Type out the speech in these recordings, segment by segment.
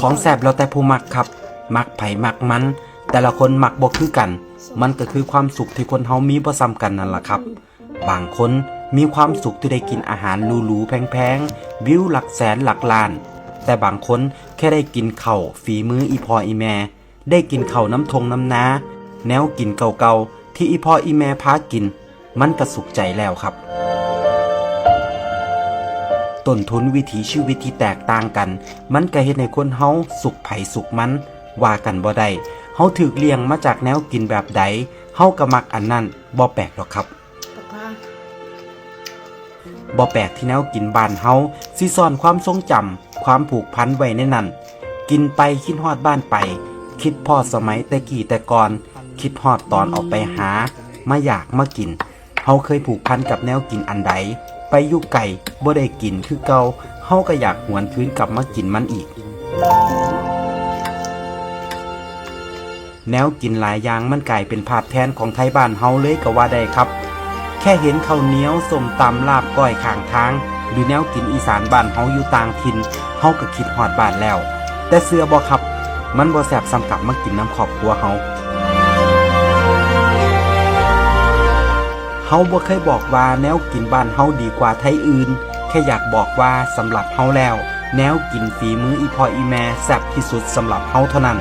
ของแสบแล้วแต่ผู้มักครับ มักไผ่มักมัน แต่ละคนมักบ่คือกัน มันก็คือความสุขที่คนเฮามีบ่ซ้ำกันนั่นล่ะครับ บางคนมีความสุขที่ได้กินอาหารหรูๆแพงๆ วิวหลักแสนหลักล้าน แต่บางคนแค่ได้กินข้าวฝีมืออีพออีแม่ ได้กินข้าวน้ำทงน้ำนา แนวกินเก่าๆ ที่อีพออีแม่พากิน มันก็สุขใจแล้วครับ ต้นทุนวิถีชีวิตที่แตกต่างกัน มันก็เฮ็ดให้คนเฮาสุขไผสุขมันว่ากันบ่ได้เฮาถูกเลี้ยงมาจากแนวกินแบบใดเฮาก็มักอันนั้นบ่แปลกหรอกครับบ่แปลกที่แนวกินบ้านเฮาสิซ่อนความทรงจำความผูกพันไว้ในนั้น กินไปคิดฮอดบ้านไป คิดพ่อสมัยแต่กี่แต่ก่อน คิดฮอดตอนออกไปหา มาอยากมากินเฮาเคยผูกพันกับแนวกินอันใด ไปอยู่ไก่บ่ได้กินคือเก่าเฮาก็อยากหวนคืนกลับมากินมันอีก แนวกินหลายอย่างมันกลายเป็นภาพแทนของไทยบ้านเฮาเลยก็ว่าได้ครับ แค่เห็นข้าวเหนียวส้มตำลาบก้อยข้างทาง หรือแนวกินอีสานบ้านเฮาอยู่ต่างถิ่นเฮาก็คิดฮอดบ้านแล้ว แต่เสื้อบ่ครับ มันบ่แซ่บสำกับมากินน้ำครอบครัวเฮา เฮาบ่เคยบอกว่าแนวกินบ้านเฮาดีกว่าไทยอื่น แค่อยากบอกว่าสำหรับเฮาแล้ว แนวกินฝีมืออีพออีแม่แซ่บที่สุดสำหรับเฮาเท่านั้น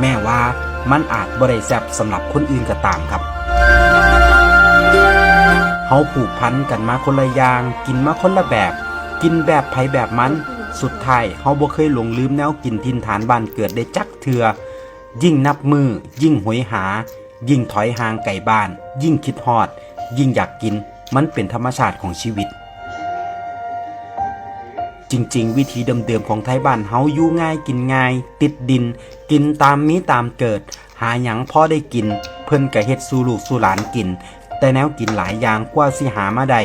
แม่ว่ามันอาจบ่ได้แซ่บสำหรับคนอื่นก็ตามครับเฮาผูกพันกันมาคนละอย่าง กินมาคนละแบบ กินแบบไผแบบมัน สุดท้ายเฮาบ่เคยหลงลืมแนวกินทินฐานบ้านเกิดได้จักเทือยิ่งนับมือ ยิ่งหวยหา ยิ่งถอยห่างไก่บ้าน ยิ่งคิดฮอด ยิ่งอยากกินมันเป็นธรรมชาติของชีวิต จริงๆ วิธีเดิมๆของไทยบ้านเฮาอยู่ง่ายกินง่าย ติดดิน กินตามมีตามเกิด หาหยังพ่อได้กิน เพิ่นก็เฮ็ดสู่ลูกสู่หลานกิน แต่แนวกินหลายอย่างกว่าสิหามาได้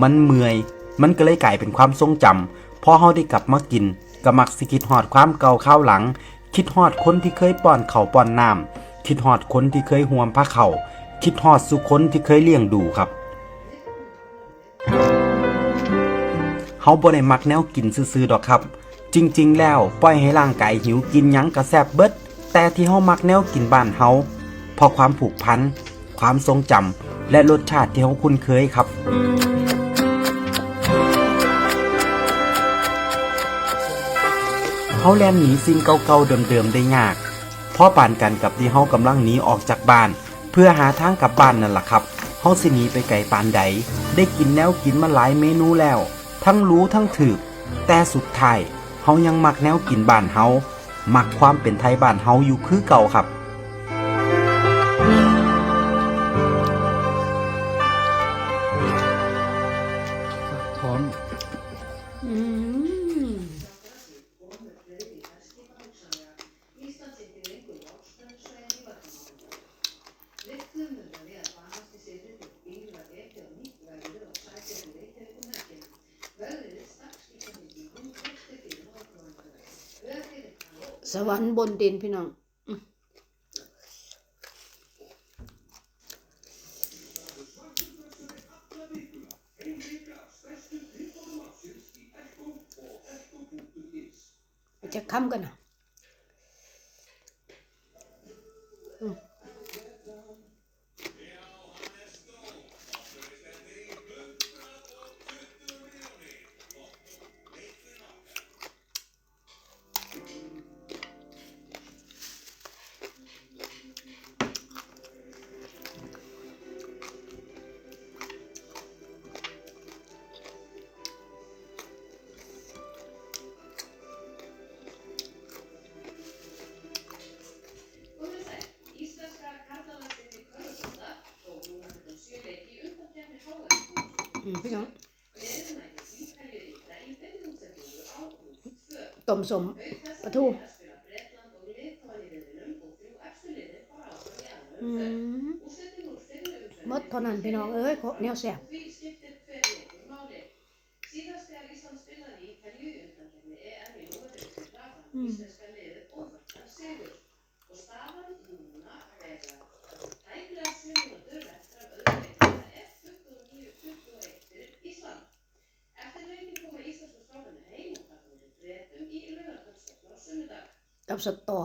มันเมื่อย มันก็เลยกลายเป็นความทรงจำพอเฮาได้กลับมากินก็มักสิคิดฮอดความเก่าข้าวหลัง คิดฮอดคนที่เคยป้อนเข้าป้อนน้ำคิดฮอดคนที่เคยห่วมผ้าเข่า คิดฮอดสุคนที่เคยเลี้ยงดูครับเฮาบ่ได้มักแนวกินซื่อๆดอกครับ จริง ๆ แล้วปล่อยให้ร่างกายหิวกินหยังก็แซ่บเบิด แต่ที่เฮามักแนวกินบ้านเฮาเพราะความผูกพัน ความทรงจำและรสชาติที่เฮาคุ้นเคยครับเฮาแล่นหนีสิ่งเก่าๆเดิมๆได้ยากเพราะปานกันกับที่เฮากำลังหนีออกจากบ้าน เพื่อหาทางกลับบ้านนั่นล่ะครับเฮาสิหนีไปไกลปานใด ได้กินแนวกินมาหลายเมนูแล้ว ทั้งรู้ทั้งถือแต่สุดท้ายเฮายังมักแนวกินบ้านเฮามักความเป็นไทยบ้านเฮาอยู่คือเก่าครับพร้อม อืม สวรรค์บนดินพี่น้องจะค้ำกันนะ พี่น้องต้มสมปลาทูมหมดเท่านั้นพี่น้องเอ้ยแนวแสบ กับสตอ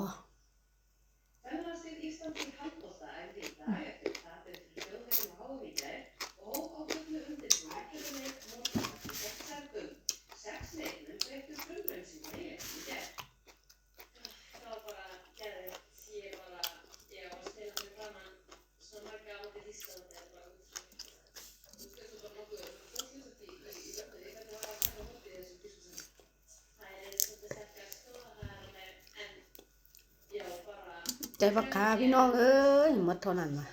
ใจปักคาพี่น้องเอ้ยหมดเท่านั้นมา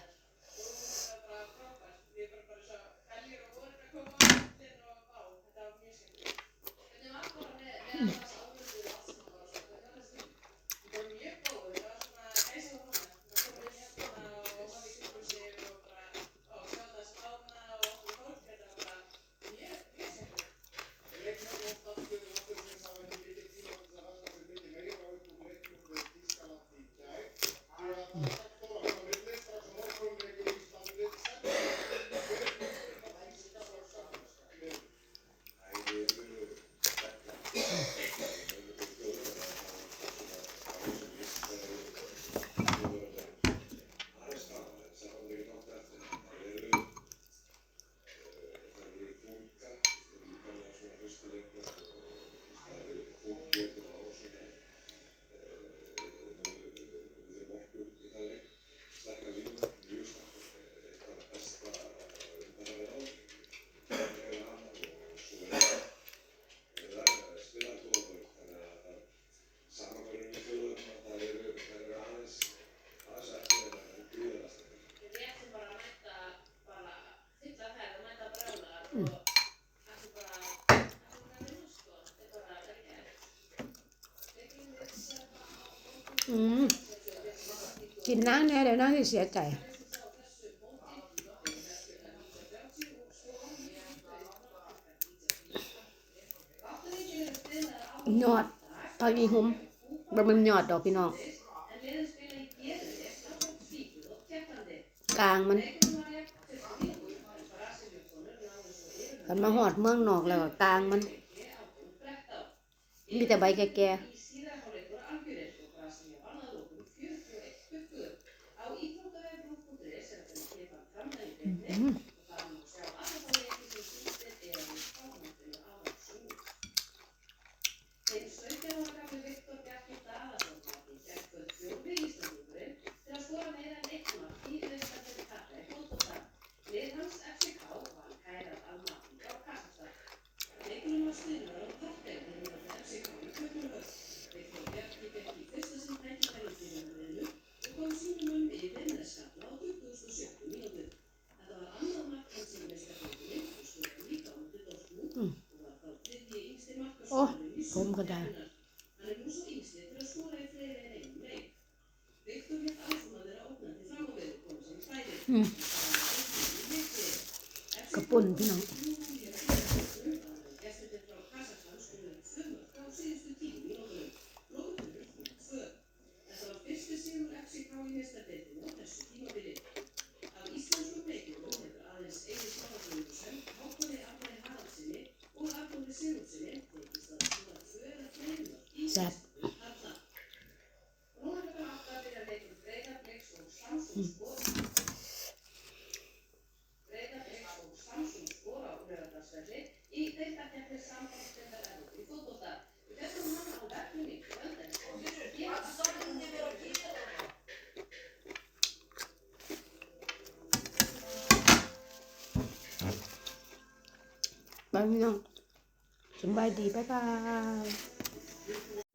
กินน้ำแน่เดี๋ยวน้องจะเสียใจหยอดตอนนี้หุมบะมันหยอดดอกพี่น้องกลางมันกันมาหอดเมืองนอกแล้วกลางมัน มีแต่ใบแก่ The d'un. แซ่บไปพี่น้องสบายดี บ๊ายบาย